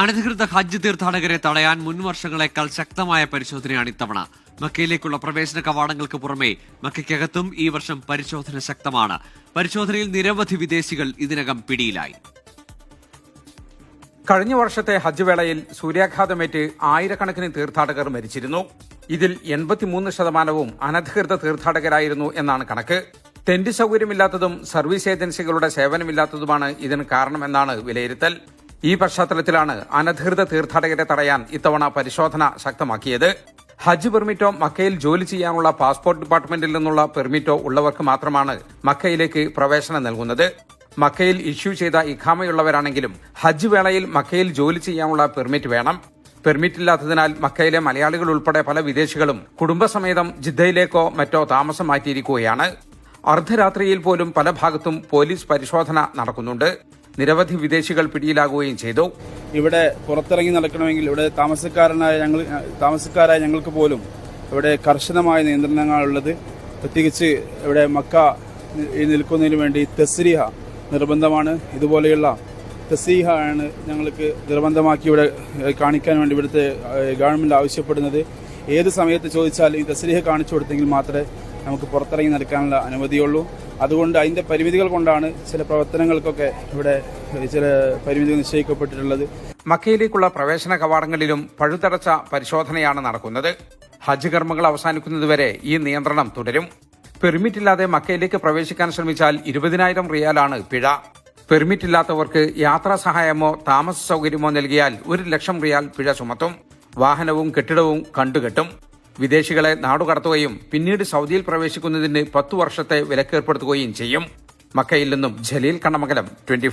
അനധികൃത ഹജ്ജ് തീർത്ഥാടകരെ തടയാൻ മുൻ വർഷങ്ങളെക്കാൾ ശക്തമായ പരിശോധനയാണ് ഇത്തവണ. മക്കയിലേക്കുള്ള പ്രവേശന കവാടങ്ങൾക്ക് പുറമെ മക്കയ്ക്കകത്തും ഈ വർഷം പരിശോധന ശക്തമാണ്. പരിശോധനയിൽ നിരവധി വിദേശികൾ ഇതിനകം പിടിയിലായി. കഴിഞ്ഞ വർഷത്തെ ഹജ്ജ് വേളയിൽ സൂര്യാഘാതമേറ്റ് ആയിരക്കണക്കിന് തീർത്ഥാടകർ മരിച്ചിരുന്നു. ഇതിൽ എൺപത്തിമൂന്ന് ശതമാനവും അനധികൃത തീർത്ഥാടകരായിരുന്നു എന്നാണ് കണക്ക്. ടെന്റ് സൗകര്യമില്ലാത്തതും സർവീസ് ഏജൻസികളുടെ സേവനമില്ലാത്തതുമാണ് ഇതിന് കാരണമെന്നാണ് വിലയിരുത്തൽ. ഈ പശ്ചാത്തലത്തിലാണ് അനധികൃത തീർത്ഥാടകരെ തടയാൻ ഇത്തവണ പരിശോധന ശക്തമാക്കിയത്. ഹജ്ജ് പെർമിറ്റോ മക്കയിൽ ജോലി ചെയ്യാനുള്ള പാസ്പോർട്ട് ഡിപ്പാർട്ട്മെന്റിൽ നിന്നുള്ള പെർമിറ്റോ ഉള്ളവർക്ക് മാത്രമാണ് മക്കയിലേക്ക് പ്രവേശനം നൽകുന്നത്. മക്കയിൽ ഇഷ്യൂ ചെയ്ത ഇഖാമയുള്ളവരാണെങ്കിലും ഹജ്ജ് വേളയിൽ മക്കയിൽ ജോലി ചെയ്യാനുള്ള പെർമിറ്റ് വേണം. പെർമിറ്റ് ഇല്ലാത്തതിനാൽ മക്കയിലെ മലയാളികൾ ഉൾപ്പെടെ പല വിദേശികളും കുടുംബസമേതം ജിദ്ദയിലേക്കോ മറ്റോ താമസം മാറ്റിയിരിക്കുകയാണ്. അർദ്ധരാത്രിയിൽ പോലും പല ഭാഗത്തും പോലീസ് പരിശോധന നടക്കുന്നുണ്ട്. നിരവധി വിദേശികൾ പിടിയിലാകുകയും ചെയ്തു. ഇവിടെ പുറത്തിറങ്ങി നടക്കണമെങ്കിൽ ഇവിടെ താമസക്കാരനായ ഞങ്ങൾ താമസക്കാരായ ഞങ്ങൾക്ക് പോലും ഇവിടെ കർശനമായ നിയന്ത്രണങ്ങളുള്ളത്. പ്രത്യേകിച്ച് ഇവിടെ മക്ക നിൽക്കുന്നതിന് വേണ്ടി തെസ്രിഹ നിർബന്ധമാണ്. ഇതുപോലെയുള്ള തെസ്രീഹ ആണ് ഞങ്ങൾക്ക് നിർബന്ധമാക്കി ഇവിടെ കാണിക്കാൻ വേണ്ടി ഇവിടുത്തെ ഗവൺമെന്റ് ആവശ്യപ്പെടുന്നത്. ഏത് സമയത്ത് ചോദിച്ചാലും ഈ തെസ്രീഹ കാണിച്ചു കൊടുത്തെങ്കിൽ മാത്രമേ നമുക്ക് പുറത്തിറങ്ങി നടക്കാനുള്ള അനുമതിയുള്ളൂ. അതുകൊണ്ട് അതിന്റെ പരിമിതികൾ കൊണ്ടാണ് ചില പ്രവർത്തനങ്ങൾക്കൊക്കെ ഇവിടെ ചില പരിമിതികൾ നിശ്ചയിക്കപ്പെട്ടിട്ടുള്ളത്. മക്കയിലേക്കുള്ള പ്രവേശന കവാടങ്ങളിലും പഴുതടച്ച പരിശോധനയാണ് നടക്കുന്നത്. ഹജ്ജ് കർമ്മങ്ങൾ അവസാനിക്കുന്നതുവരെ ഈ നിയന്ത്രണം തുടരും. പെർമിറ്റ് ഇല്ലാതെ മക്കയിലേക്ക് പ്രവേശിക്കാൻ ശ്രമിച്ചാൽ ഇരുപതിനായിരം റിയാലാണ് പിഴ. പെർമിറ്റ് ഇല്ലാത്തവർക്ക് യാത്രാ സഹായമോ താമസ സൗകര്യമോ നൽകിയാൽ ഒരു ലക്ഷം റിയാൽ പിഴ ചുമത്തും. വാഹനവും കെട്ടിടവും കണ്ടുകെട്ടും. വിദേശികളെ നാടുകടത്തുകയും പിന്നീട് സൗദിയിൽ പ്രവേശിക്കുന്നതിന് പത്തു വർഷത്തെ വിലക്കേർപ്പെടുത്തുകയും ചെയ്യും. മക്കയിൽ നിന്നും ജലീൽ കണ്ണമംഗലം ട്വന്റി